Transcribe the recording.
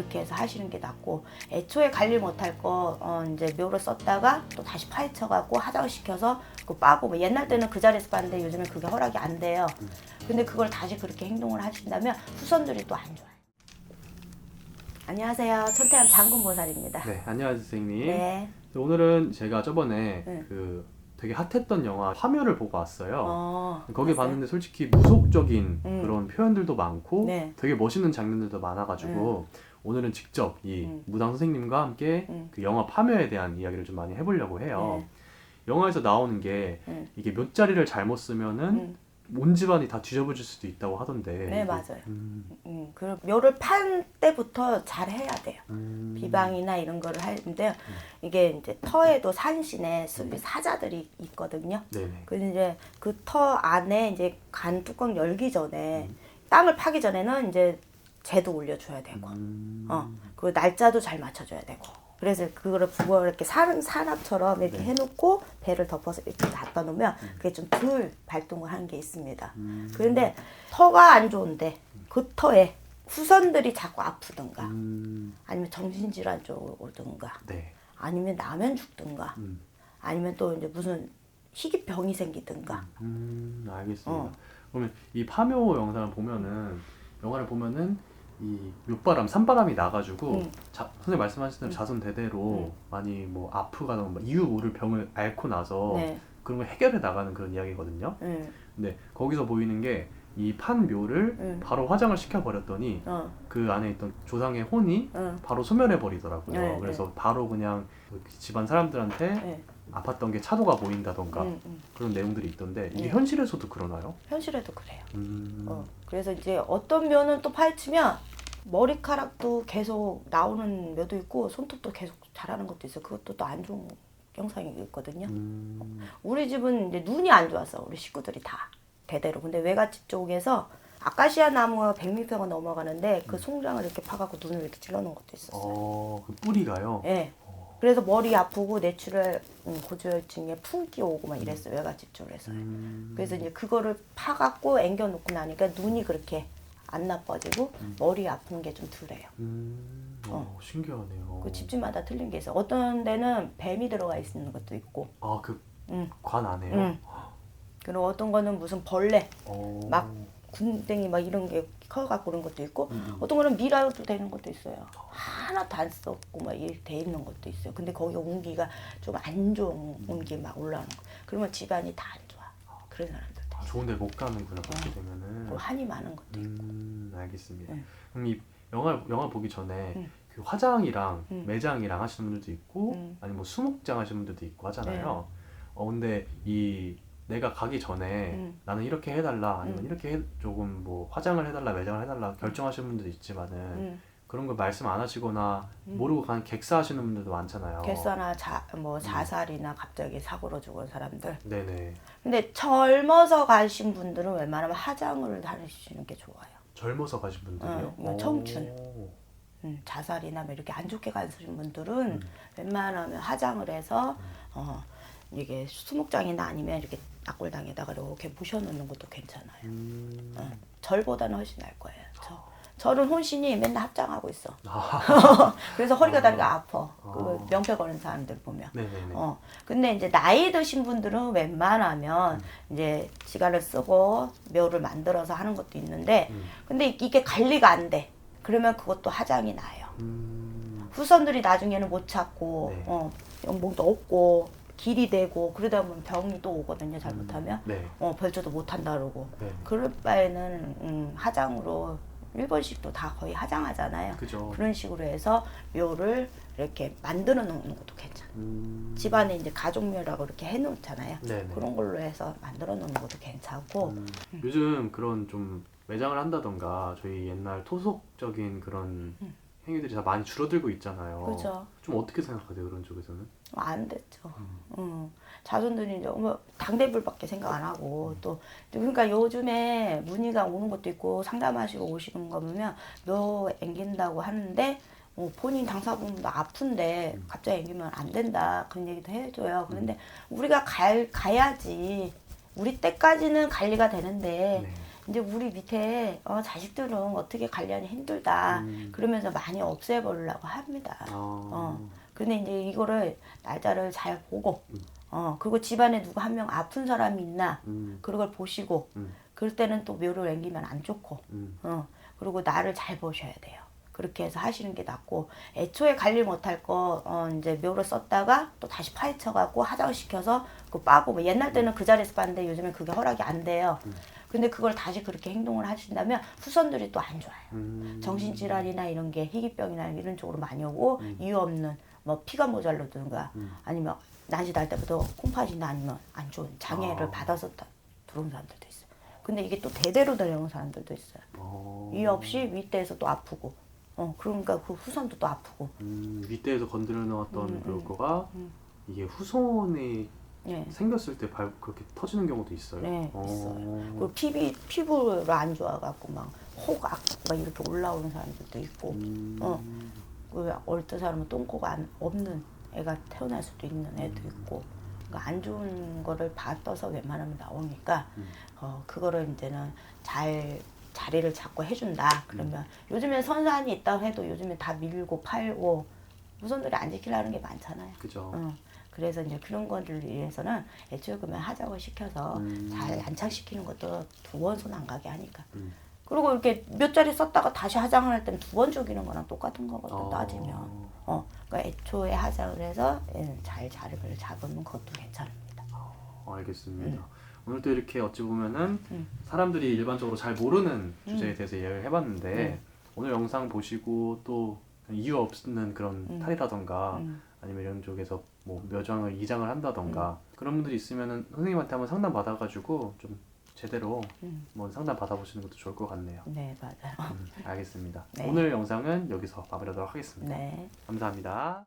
그렇게 해서 하시는 게 낫고 애초에 관리 못할 거 어, 이제 묘를 썼다가 또 다시 파헤쳐 갖고 화장을 시켜서 그 빠고 뭐 옛날 때는 그 자리에서 빠는데 요즘엔 그게 허락이 안 돼요. 근데 그걸 다시 그렇게 행동을 하신다면 후손들이 또 안 좋아요. 안녕하세요. 천태암 장군 보살입니다. 네, 안녕하세요 선생님. 네. 오늘은 제가 저번에 네. 그 되게 핫했던 영화 화면을 보고 왔어요. 어, 거기 봤어요? 봤는데 솔직히 무속적인 음. 그런 표현들도 많고 네. 되게 멋있는 장면들도 많아가지고 오늘은 직접 이 음. 무당 선생님과 함께 음. 그 영화 파묘에 대한 이야기를 좀 많이 해보려고 해요. 네. 영화에서 나오는 게 음. 이게 몇 자리를 잘못 쓰면은 음. 온 집안이 다 뒤집어질 수도 있다고 하던데. 네, 이게- 맞아요. 음, 음, 그 묘를 판 때부터 잘 해야 돼요. 음. 비방이나 이런 거를 하는데 요. 이게 이제 터에도 산신에 수- 사자들이 있거든요. 네네. 그래서 이제 그 터 안에 이제 간 뚜껑 열기 전에 음. 땅을 파기 전에는 이제 재도 올려줘야 되고, 음. 어, 그 날짜도 잘 맞춰줘야 되고. 그래서 그거를 부어 이렇게 산, 산악처럼 이렇게 네. 해놓고 배를 덮어서 이렇게 갖다 놓으면 그게 좀 덜 발동을 하는 게 있습니다. 음. 그런데 터가 안 좋은데 그 터에 후손들이 자꾸 아프든가 음. 아니면 정신질환 쪽으로 오든가 네. 아니면 나면 죽든가 음. 아니면 또 이제 무슨 희귀병이 생기든가 음, 알겠습니다. 어. 그러면 이 파묘 영상을 보면은 영화를 보면은 이 육바람, 산바람이 나가지고 음. 자, 선생님 말씀하신 대로 자손 대대로 많이 뭐 아프거나 뭐 이유 모를 병을 앓고 나서 네. 그런 걸 해결해 나가는 그런 이야기거든요. 응. 근데 거기서 보이는 게 이 판 묘를 음. 바로 화장을 시켜 버렸더니 어. 그 안에 있던 조상의 혼이 어. 바로 소멸해 버리더라고요. 네, 그래서 바로 그냥 그 집안 사람들한테 네. 아팠던 게 차도가 보인다던가 응, 응. 그런 내용들이 있던데 이게 네. 현실에서도 그러나요? 현실에도 그래요. 음. 어. 그래서 이제 어떤 묘는 또 파헤치면 머리카락도 계속 나오는 묘도 있고 손톱도 계속 자라는 것도 있어. 그것도 또 안 좋은 영상이 있거든요. 음. 우리 집은 이제 눈이 안 좋았어. 우리 식구들이 다 대대로. 근데 외갓집 쪽에서 아카시아 나무가 100m가 넘어가는데 그 송장을 이렇게 파갖고 눈을 이렇게 찔러놓은 것도 있었어요. 어, 그 뿌리가요. 예. 그래서 머리 아프고 뇌출혈, 음, 고지혈증에 풍기 오고 막 이랬어요. 외갓집 쪽에서. 음. 그래서 이제 그거를 파갖고 앵겨놓고 나니까 눈이 그렇게 안 나빠지고 머리 아픈 게 좀 덜해요. 음. 어, 신기하네요. 그 집집마다 틀린 게 있어. 요 어떤 데는 뱀이 들어가 있는 것도 있고, 아, 그 음. 관 안에요. 음. 그리고 어떤 거는 무슨 벌레, 어. 막 군댕이 막 이런 게 커갖고 그런 것도 있고, 음. 어떤 거는 미라로 되는 것도 있어요. 하나도 안 썼고 막 이렇게 돼 있는 것도 있어요. 근데 거기 온기가 좀 안 좋은 온기 막 올라오는 거. 그러면 집안이 다 안 좋아. 그런 사람들. 아, 좋은데 못 가는구나 그렇게 되면은. 그리고 한이 많은 것도 있고. 음, 알겠습니다. 네. 그럼 이 영화 영화 보기 전에 음. 그 화장이랑 음. 매장이랑 하시는 분들도 있고 음. 아니면 뭐 수목장 하시는 분들도 있고 하잖아요. 네. 어 근데 이 내가 가기 전에 음. 나는 이렇게 해달라 아니면 음. 이렇게 해- 조금 뭐 화장을 해달라 매장을 해달라 결정하시는 분들도 있지만은 음. 그런 걸 말씀 안 하시거나 음. 모르고 그냥 객사하시는 분들도 많잖아요. 결사나 자, 뭐 자살이나 갑자기 사고로 죽은 사람들. 네네. 근데 젊어서 가신 분들은 웬만하면 화장을 하시는 게 좋아요. 젊어서 가신 분들이요? 응, 뭐 청춘. 오. 음, 자살이나 뭐 이렇게 안 좋게 가신 분들은 음. 웬만하면 화장을 해서 어, 이게 수목장이나 아니면 이렇게 낙골당에다가 이렇게 모셔놓는 것도 괜찮아요. 음. 어, 절보다는 훨씬 나을 거예요. 저. 저는 혼신이 맨날 합장하고 있어. 아, 그래서 허리가 다리가 아파. 그거 아. 명패 거는 사람들 보면. 네네네. 어. 근데 이제 나이 드신 분들은 웬만하면 이제 지갑을 쓰고 묘를 만들어서 하는 것도 있는데 음. 근데 이게 관리가 안 돼. 그러면 그것도 화장이 나요. 음. 후손들이 나중에는 못 찾고 네. 어, 연봉도 없고 길이 되고 그러다 보면 병이 또 오거든요. 잘못하면. 네. 어, 별조도 못 한다 그러고. 네. 그럴 바에는 음, 화장으로 일본식도 다 거의 화장하잖아요. 그죠. 그런 식으로 해서 묘를 이렇게 만들어 놓는 것도 괜찮아요. 음. 집안에 이제 가족묘라고 이렇게 해놓잖아요. 네네. 그런 걸로 해서 만들어 놓는 것도 괜찮고. 음. 요즘 그런 좀 매장을 한다던가 저희 옛날 토속적인 그런 음. 행위들이 다 많이 줄어들고 있잖아요. 그죠? 좀 어떻게 생각하세요 그런 쪽에서는? 안 됐죠. 음. 음. 자손들이 이제 뭐 당대불밖에 생각 안 하고 또 그러니까 요즘에 문의가 오는 것도 있고 상담하시고 오시는 거 보면 너 앵긴다고 하는데 어, 본인 당사자분도 아픈데 음. 갑자기 앵기면 안 된다 그런 얘기도 해줘요. 그런데 우리가 갈 가야지 우리 때까지는 관리가 되는데 네. 이제 우리 밑에 어, 자식들은 어떻게 관리하기 힘들다. 음. 그러면서 많이 없애버리려고 합니다. 아. 어. 근데 이제 이거를 날짜를 잘 보고, 음. 어, 그리고 집안에 누구 한 명 아픈 사람이 있나, 음. 그런 걸 보시고, 음. 그럴 때는 또 묘를 옮기면 안 좋고, 음. 어, 그리고 나를 잘 보셔야 돼요. 그렇게 해서 하시는 게 낫고, 애초에 관리 못할 거, 어, 이제 묘를 썼다가 또 다시 파헤쳐 갖고 화장시켜서 그 빠고, 뭐 옛날 때는 그 자리에서 봤는데 요즘엔 그게 허락이 안 돼요. 근데 그걸 다시 그렇게 행동을 하신다면 후손들이 또 안 좋아요. 음. 정신질환이나 이런 게 희귀병이나 이런 쪽으로 많이 오고 이유 없는 뭐 피가 모자르든가 음. 아니면 낮이 날 때부터 콩팥이나 아니면 안 좋은 장애를 아. 받아서 다 들어온 사람들도 있어요. 근데 이게 또 대대로 내려온 사람들도 있어요. 어. 이유 없이 윗대에서 또 아프고 어 그러니까 그 후손도 또 아프고 음, 윗대에서 건드려 놓았던 음, 음. 그거가 음. 이게 후손이 예. 생겼을 때 발, 그렇게 터지는 경우도 있어요. 네, 어. 있어요. 그리고 피비 피부가 안 좋아갖고 막 호각 막 이렇게 올라오는 사람들도 있고 음. 어. 그 어떤 사람은 똥꼬가 안, 없는 애가 태어날 수도 있는 애도 있고 그러니까 안 좋은 거를 받아서 웬만하면 나오니까 음. 어 그거를 이제는 잘 자리를 잡고 해준다 그러면 요즘에 선산이 있다고 해도 요즘에 다 밀고 팔고 무선들이 안 지키려는 게 많잖아요. 그죠. 어. 그래서 이제 그런 거를 위해서는 애초에 그러면 하자고 시켜서 음. 잘 안착시키는 것도 두 번 손 안 가게 하니까. 음. 그리고 이렇게 몇 자리 썼다가 다시 하장을 할 때는 두 번 죽이는 거랑 똑같은 거거든 어. 따지면. 어, 그러니까 애초에 하장을 해서 예, 잘 자리를 잡으면 그것도 괜찮습니다. 어, 알겠습니다. 오늘 또 이렇게 어찌 보면은 음. 사람들이 일반적으로 잘 모르는 주제에 대해서 이야기를 해봤는데 음. 오늘 영상 보시고 또 이유 없는 그런 음. 탈이라던가 음. 아니면 이런 쪽에서 뭐 묘장을 이장을 한다던가 그런 분들이 있으면은 선생님한테 한번 상담 받아가지고 좀 제대로 음. 한번 상담 받아보시는 것도 좋을 것 같네요. 네, 맞아요. 음, 알겠습니다. 네. 오늘 영상은 여기서 마무리하도록 하겠습니다. 네. 감사합니다.